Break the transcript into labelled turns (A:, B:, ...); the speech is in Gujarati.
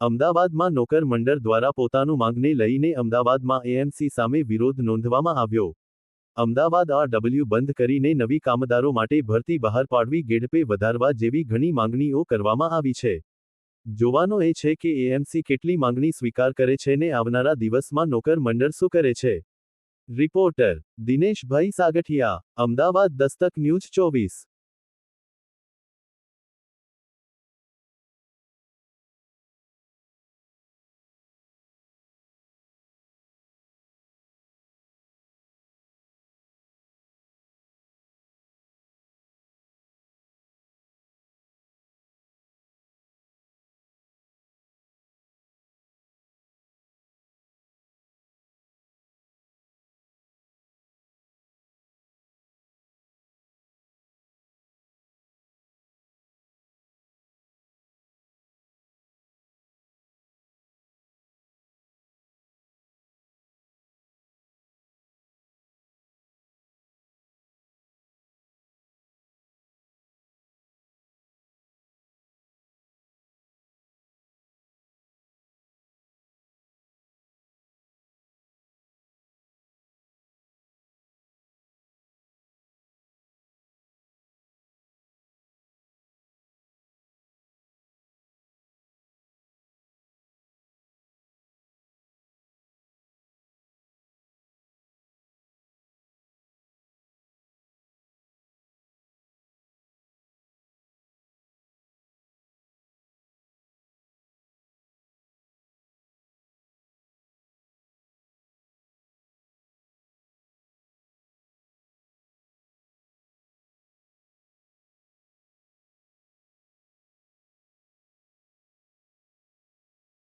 A: અમદાવાદમાં નોકર મંડળ દ્વારા પોતાનું માંગને લઈને અમદાવાદમાં એએમસી સામે વિરોધ નોંધવામાં આવ્યો. અમદાવાદ આ ડબલ્યુ બંધ કરીને નવી કામદારો માટે ભરતી બહાર પાડવી ગેડપે વધારવા જેવી ઘણી માંગણીઓ કરવામાં આવી છે. જોવાનો એ છે કે એએમસી કેટલી માંગણી સ્વીકાર કરે છે ને આવનારા દિવસમાં નોકર મંડળ શું કરે છે? રિપોર્ટર દિનેશભાઈ સાગઠિયા, અમદાવાદ દસ્તક ન્યૂઝ ચોવીસ.